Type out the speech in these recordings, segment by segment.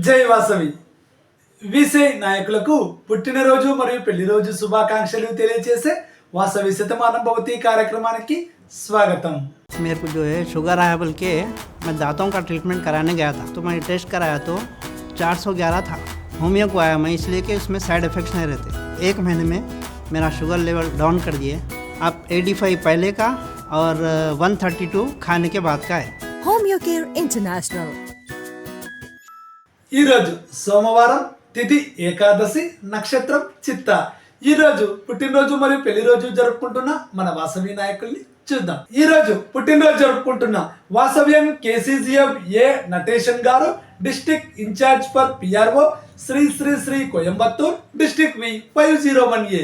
జై వాసవి విసే నాయకులకు పుట్టినరోజు మరియు పెళ్లి రోజు శుభాకాంక్షలు తెలియజేసే వాసవి శతమానం భవతి కార్యక్రమానికి స్వాగతం मेरे को जो है शुगर आया बोल के मैं दांतों का ट्रीटमेंट कराने गया था तो मैंने टेस्ट कराया तो 411 था होमियो को आया मैं इसलिए कि इसमें साइड इफ़ेक्ट्स नहीं रहते एक महीने में मेरा शुगर लेवल डाउन कर दिए अब 85 पहले का और अ, 132 खाने के बाद का है Homeo Care International. ఈరోజు సోమవారం తిథి ఏకాదశి నక్షత్రం చిత్త. ఈరోజు పుట్టినరోజు మరియు పెళ్ళి రోజు జరుపుకుంటున్న మన వాసవి నాయకుల్ని చూద్దాం. ఈ రోజు పుట్టినరోజు జరుపుకుంటున్న వాసవ్యం కేసీజీఎం ఏ నటేషన్ గారు district incharge for PRO Shri Shri Shri Coimbatore district V five zero one A.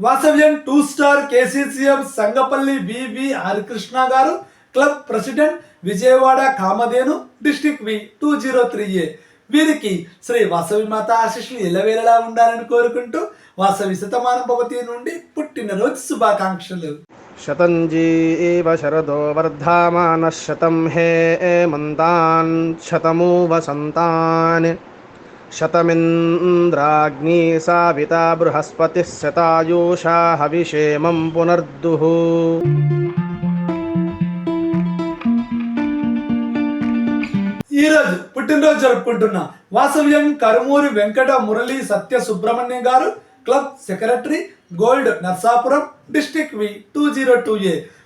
Vasavyam two star KCCM Sangapalli VV Harikrishna గారు club president Vijayawada Kamadhenu district V two zero three A. వీరికి శ్రీ వాసవి మాత ఆశిష్లు ఎలవేలలా ఉండాలని కోరుకుంటూ వాసవి శతమానం భవతి నుండి పుట్టినరోజు శుభాకాంక్షలు. శతంజీ శరదో వర్ధమాన శతం హే మంతాన్ శతమూ వసంతాన్ शतमिन्द्राग्नी साविता बृहस्पतिः शतायुषा हविषेमं पुनर्दुः ఈ రోజు పుట్టినరోజు జరుపుకుంటున్న వాసవ్యం Karumuri Venkata Murali Satya Subrahmanyam garu club secretary gold Narsapuram district V two zero two A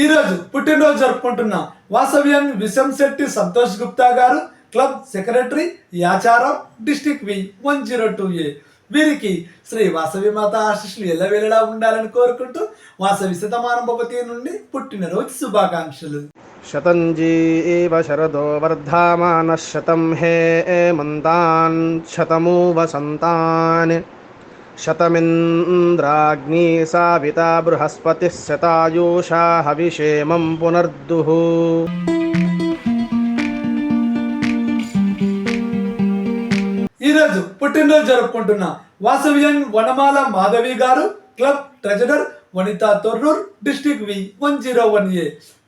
ఈరోజు పుట్టినరోజు జరుపుకుంటున్న వాసవ్యం విశంశెట్టి సంతోష్ గుప్తా గారు club secretary Yacharam district V one zero two A. వీరికి శ్రీ వాసవి మాత ఆశిష్ని ఎలా వెళ్ళడా ఉండాలని కోరుకుంటూ వాసవి శతమానంభపతి నుండి పుట్టినరోజు శుభాకాంక్షలు. శతంజీ శరదో వర్ధామాన శతం హే మంతాన్ శతమూ వసంతాన్ शतमिन्द्राग्नी साविता बृहस्पतिः शतायुषा हविषेमं पुनर्दुः ఈ రోజు పుట్టినరోజు జరుపుకుంటున్న వాసవ్యం Vanamala Madhavi garu club treasurer Vanitha Thorrur district V one zero one A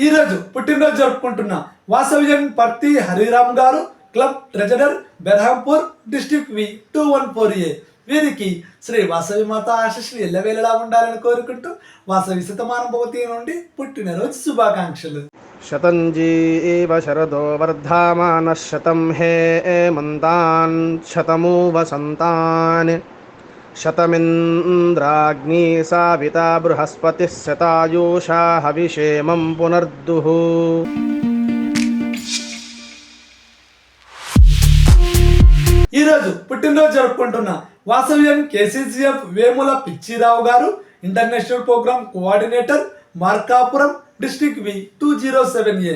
ఈరోజు పుట్టినరోజు జరుపుకుంటున్నా వాసవ్యం పర్తి హరిరామ్ గారు club treasurer Berhampur district V two one four A. వీరికి శ్రీ వాసవి మాత ఆశీస్సులు ఎల్లవేళలా ఉండాలని కోరుకుంటూ వాసవి శతమానుభవతి నుండి పుట్టినరోజు శుభాకాంక్షలు. శతంజీ శరదో వర్ధమాన శతం హే మంతాన్ శతమూ వసంతాన్ शतमिन्द्राग्नी साविता बृहस्पतिः शतायुषा हविषेमं पुनर्दुः ఈ రోజు పుట్టినరోజు జరుపుకుంటున్న వాసవ్యం KCCF Vemula Pitchirao garu international programme coordinator Markapuram district V two zero seven A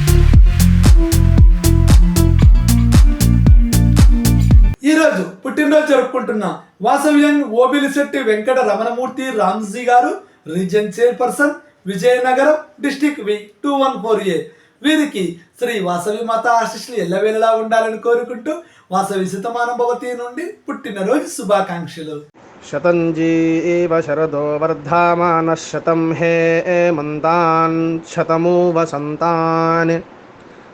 అంటున్నా వాసవ్యన్ ఓబిలిశెట్టి వెంకట రమణమూర్తి రామ్జీ గారు region chairperson Vizianagaram district V two one four A. వీరికి శ్రీ వాసవి మాత ఆశిష్లు ఎల్లవేళలా ఉండాలని కోరుకుంటూ వాసవి శతమానభవతి నుండి పుట్టినరోజు శుభాకాంక్షలు. శతంజీ శరదో వర్ధమాన శతం హే మంతాన్ శతమూ వసంతాన్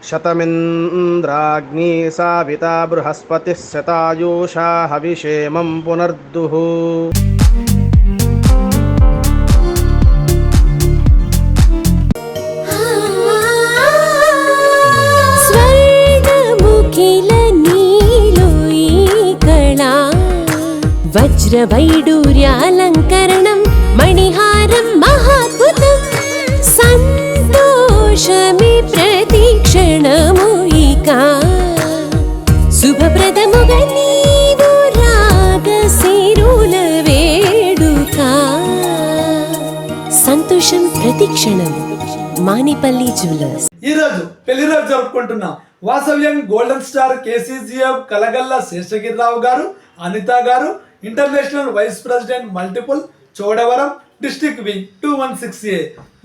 शतमिन्द्राग्नी साविता बृहस्पतिः शतायूषा हविषेमं पुनर्दुः वज्रवैडूर्यालङ्करणं मणिहारं महाद्भुतं వజ్రవైడూర్యాలంకరణం ప్రతి క్షణము ప్రతిక్షణము ఇక. శుభప్రదముగా నీవు వేడుక. సంతోషం ప్రతిక్షణం మానిపల్లి జ్యువెలర్స్. ఈ రోజు పెళ్ళి రోజు జరుపుకుంటున్నాం. Vasavyam golden star KCGF Kalagalla Seshagirirao గారు అనిత గారు international vice president multiple Chodavaram district V two one six A.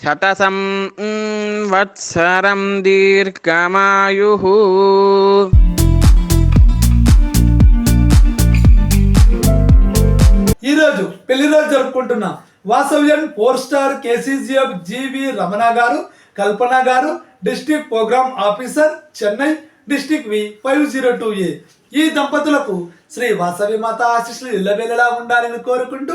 శతసం వత్సరం దీర్ఘమాయు ఈరోజు పెళ్ళి రోజు జరుపుకుంటున్న Vasavyan four star KCGF GV Ramana గారు కల్పన గారు district programme officer Chennai district V five zero two A. ఈ దంపతులకు శ్రీ వాసవి మాత ఆశీస్సులు ఇళ్ళవేళలా ఉండాలని కోరుకుంటూ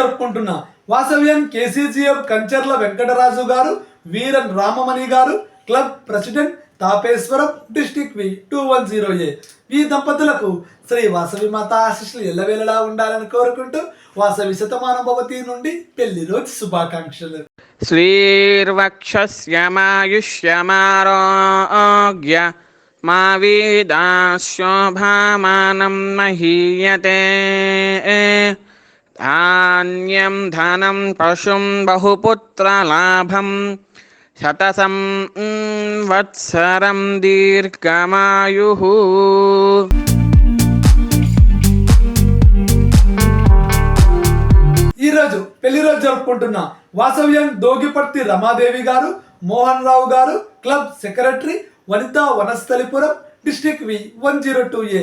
జరుపుకుంటున్నా. వాసవ్యం కేసీజీఎఫ్ కంచర్ల వెంకటరాజు గారు వీరన్ రామమణి గారు club president Tapeswaram district V two one zero A. ఈ దంపతులకు శ్రీ వాసవి మాత ఆశిష్లు ఎల్లవేళలా ఉండాలని కోరుకుంటూ వాసవి శతమానుభవతి నుండి పెళ్ళి రోజు శుభాకాంక్షలు. శ్రీర్వక్షమాయుష్యమారోగ్య మా వీదాశోభామానం మహీయతే. ధాన్యం ధనం పశుం బహుపుత్రలాభం శతసం వత్సరం దీర్ఘమాయు ఈరోజు పెళ్ళి రోజు జరుపుకుంటున్న వాసవ్యం దోగిపర్తి రమాదేవి గారు మోహన్ రావు గారు club secretary Vanitha Vanasthalipuram district V one zero two A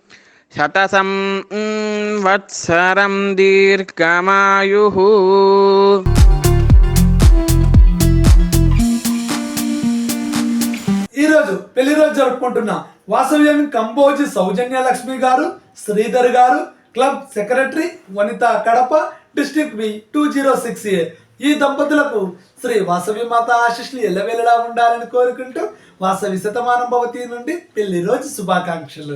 శతసం వత్సరం దీర్ఘమాయు ఈరోజు పెళ్ళి రోజు జరుపుకుంటున్న వాసవ్యం కంబోజ్ సౌజన్య లక్ష్మి గారు శ్రీధర్ గారు club secretary Vanitha Kadapa district B two zero six A. ఈ దంపతులకు శ్రీ వాసవి మాత ఆశిష్లు ఎల్లవెల్లలా ఉండాలని కోరుకుంటూ వాసవి శతమానం భవతి నుండి పెళ్ళి రోజు శుభాకాంక్షలు.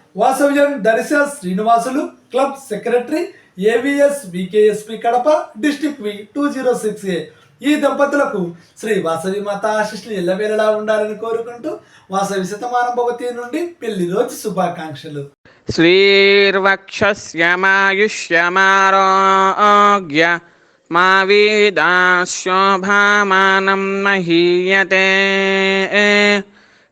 Vasavyam Darsha Srinivasulu club secretary AVS VKSP Kadapa district V two zero six A. ఈ దంపతులకు శ్రీ వాసవి మాత ఆశిష్లు ఎల్లవేళలా ఉండాలని కోరుకుంటూ వాసవి శతమానం భవతి నుండి పెళ్ళి రోజు శుభాకాంక్షలు. శ్రీర్వక్షమాయుష్యమారోగ్య మా వీదాశోభామానం మహీయతే.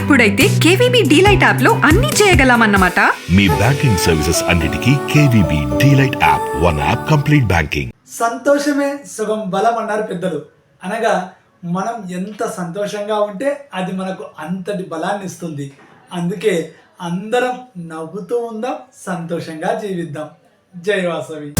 అప్పుడైతే కేవీబీ డీలైట్ యాప్లో అన్ని చేయగలమన్నమాట. మీ బ్యాంకింగ్ సర్వీసెస్ అన్నిటికీ KVB DLite app one app complete banking. సంతోషమే సుగం బలం అన్నారు పెద్దలు. అనగా మనం ఎంత సంతోషంగా ఉంటే అది మనకు అంతటి బలాన్ని ఇస్తుంది. అందుకే అందరం నవ్వుతూ ఉందాం సంతోషంగా జీవిద్దాం. జై వాసవి.